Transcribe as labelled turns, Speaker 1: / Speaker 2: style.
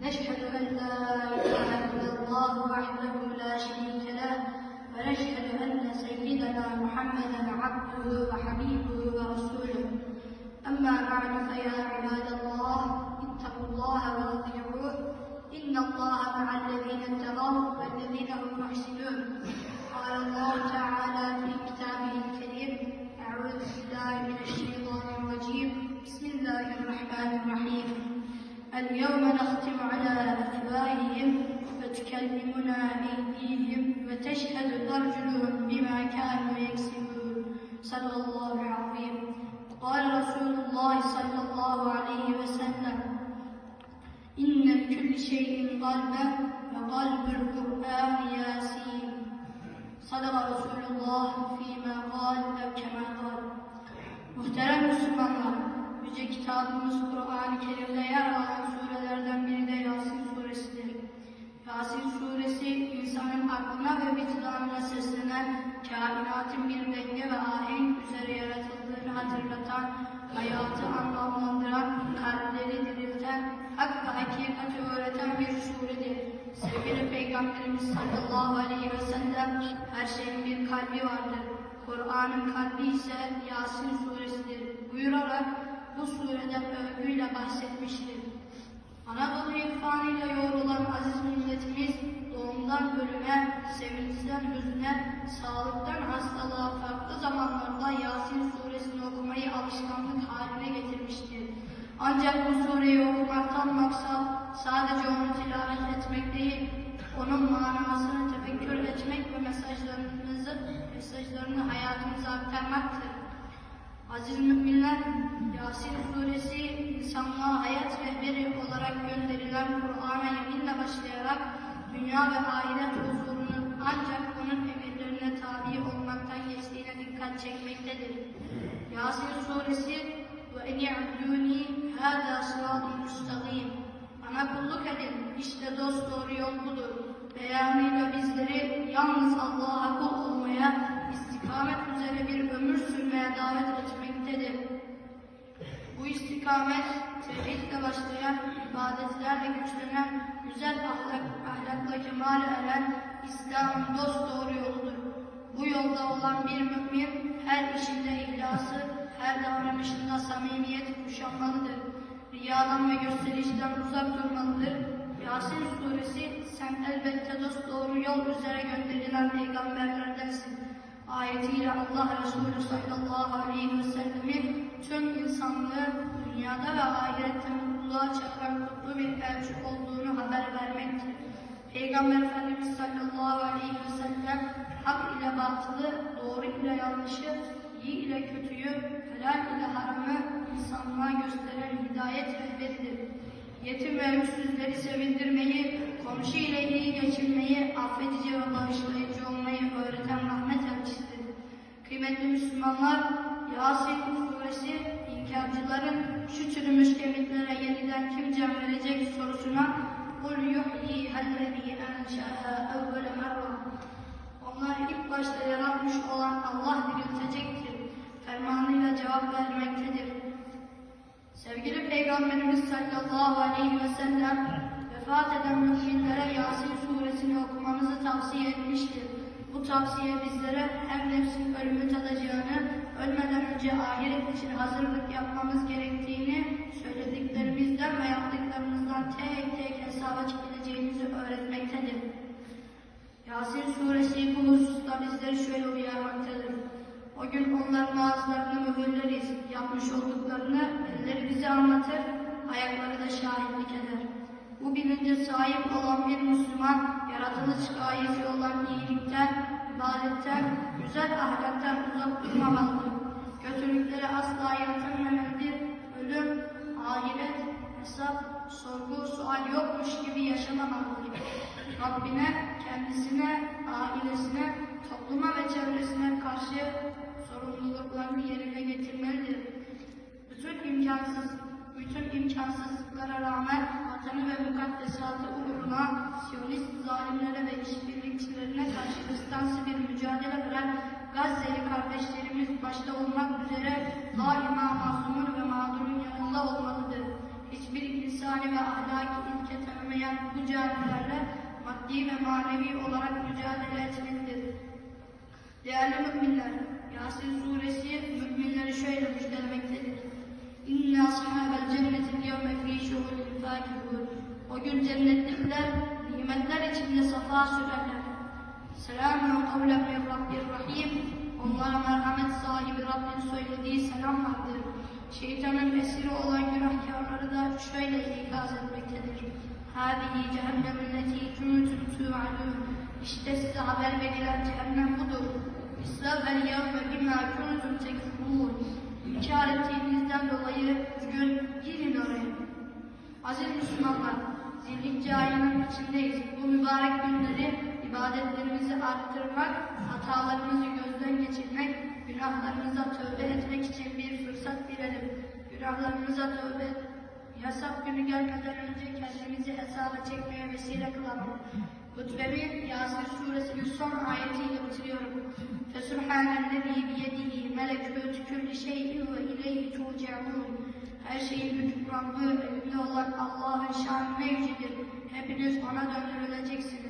Speaker 1: نشهد أن لا إله إلا الله وحده لا شريك له ونشهد أن سيدنا محمدا عبده وحبيبه ورسوله. أما بعد فيا عباد الله اتقوا الله وأطيعوه. إن الله مع الذين اتقوا والذين هم محسنون. قال الله تعالى في كتابه الكريم اليوم نختم على أفواههم وتكلمنا أيديهم وتشهد أرجلهم بما كانوا يكسبون صدق الله العظيم قال رسول الله صلى الله عليه وسلم إن لكل شيء قلبا وقلب القرآن ياسين صدق رسول الله فيما قال أو كما قال Muhterem Müslümanlar, Yüce kitabımız Kur'an-ı Kerim'de yer alan vicdanına seslenen, kainatın bir denge ve ahenk üzere yaratıldığını hatırlatan, hayatı anlamlandıran, kalpleri dirilten, hak ve hakikati öğreten bir suredir. Sevgili Peygamberimiz sallallahu aleyhi ve sellem, her şeyin bir kalbi vardır. Kur'an'ın kalbi ise Yasin suresidir buyurarak bu surede övgüyle bahsetmiştir. Anadolu irfanıyla yoğrulan aziz milletimiz doğumdan ölüme, sevinçten hüzne, sağlıktan hastalığa farklı zamanlarda Yasin suresini okumayı alışkanlık haline getirmiştir. Ancak bu sureyi okumaktan maksat sadece onu tilavet etmek değil, onun manasını tefekkür etmek ve mesajlarınızı, mesajlarını hayatımıza aktarmaktır. Aziz müminler, Yasin suresi insanlığa hayat rehberi olarak gönderilen Kur'an'a yeminle başlayarak dünya ve ahiret huzurunun ancak onun emirlerine tabi olmaktan geçtiğine dikkat çekmektedir. Yasin suresi ve en ya'buduni hâzâ sıratun müstakîm. Bana kulluk edin, işte dost doğru yol budur. Beyanıyla bizleri yalnız Allah'a kul olmaya, istikamet üzere bir ömür sürmeye davet etmektedir. Bu istikamet, tevhidle başlayan, ibadetlerle güçlenen, güzel ahlak, ahlakla kemal eren İslam'ın dost doğru yoludur. Bu yolda olan bir mümin her işinde ihlası, her davranışında samimiyet kuşanmalıdır. Riyadan ve gösterişten uzak durmalıdır. Yasin suresi sen elbette dost doğru yol üzere gönderilen peygamberlerdensin. Ayetiyle Allah Resulü sallallahu aleyhi ve sellemin tüm insanlığı dünyada ve ahirette mutluluğa çağıran kutlu bir elçi olduğunu haber vermektir. Peygamber Efendimiz sallallahu aleyhi ve sellem hak ile batılı, doğru ile yanlışı, iyi ile kötüyü, helal ile haramı insanlığa gösteren hidayet rehberidir. Yetim ve öksüzleri sevindirmeyi, komşu ile iyi geçinmeyi, affedici ve bağışlayıcı olmayı öğreten Müslümanlar, Yasin suresi inkarcıların şu çürümüş kemiklere yeniden kim can verecek sorusuna قُلْ يُحْيِيهَا الَّذ۪ي أَنْشَأَهَا اَوَّلَ مَرَّةٍ Onları ilk başta yaratmış olan Allah diriltecektir. Fermanıyla cevap vermektedir. Sevgili Peygamberimiz sallallahu aleyhi ve sellem vefat eden müminlere Yasin suresini okumamızı tavsiye etmiştir. Bu tavsiye bizlere hem nefsin ölümü tadacağını, ölmeden önce ahiret için hazırlık yapmamız gerektiğini, söylediklerimizden ve yaptıklarımızdan tek tek hesaba çekileceğimizi öğretmektedir. Yasin suresi bu hususta bizleri şöyle uyarmaktadır. O gün onların ağızlarını mühürleriz, yapmış olduklarını elleri bize anlatır, ayakları da şahitlik eder. Bu bilince sahip olan bir Müslüman, yaratılış gayesi olan iyilikten, ibadetten, güzel ahlaktan uzak durmamalıdır. Kötülükleri asla yatırmamalıdır. Ölüm, ahiret, hesap, sorgu, sual yokmuş gibi yaşamamalıdır. Rabbine, kendisine, ailesine, topluma ve çevresine karşı sorumluluklarını yerine getirmelidir. Bütün imkansız, bütün imkansızlıklara rağmen vatanı ve mukaddesatı uğruna Siyonist zalimlere ve işbirlikçilerine karşı ıstansı bir mücadele veren Gazze'li kardeşlerimiz başta olmak üzere daima mazlumun ve mağdurun yanında olmalıdır. Hiçbir insani ve ahlaki ilke tanımayı yaşayan bu canilerle maddi ve manevi olarak mücadele etmelidir. Değerli müminler, Yasin suresi müminleri şöyle müjdelemektedir. İnne ashabel cennetin yevme fî şuhulin fâkihûn. O gün cennetlikler nimetler içinde safa sürerler. Selamun kavlen min Rabbir Rahim. Onlara merhamet sahibi Rabbin söylediği selam vardır. Şeytanın esiri olan günahkarları da şöyle ikaz etmektedir. Hâzihi cehennemülleti kuntum tu'adun. İşte size haber verilen cehennem budur. İsravel yevme bimâ kuntum tekfurûn. İnkar ettiğinizden dolayı bugün girin oraya. Aziz Müslümanlar, Zilhicce ayının içindeyiz. Bu mübarek günleri ibadetlerimizi arttırmak, hatalarımızı gözden geçirmek, günahlarımıza tövbe etmek için bir fırsat bilelim. Günahlarımıza tövbe, yasak günü gelmeden önce kendimizi hesaba çekmeye vesile kılalım. Hutbemi Yasin suresinin son ayetiyle bitiriyorum. Fesubhanellezî biyedihi melekûtü külli şeyin ve ileyhi turcaun. Her şeyin hükümranlığı elinde olan Allah'ın şanına yücedir. Hepiniz ona döndürüleceksiniz.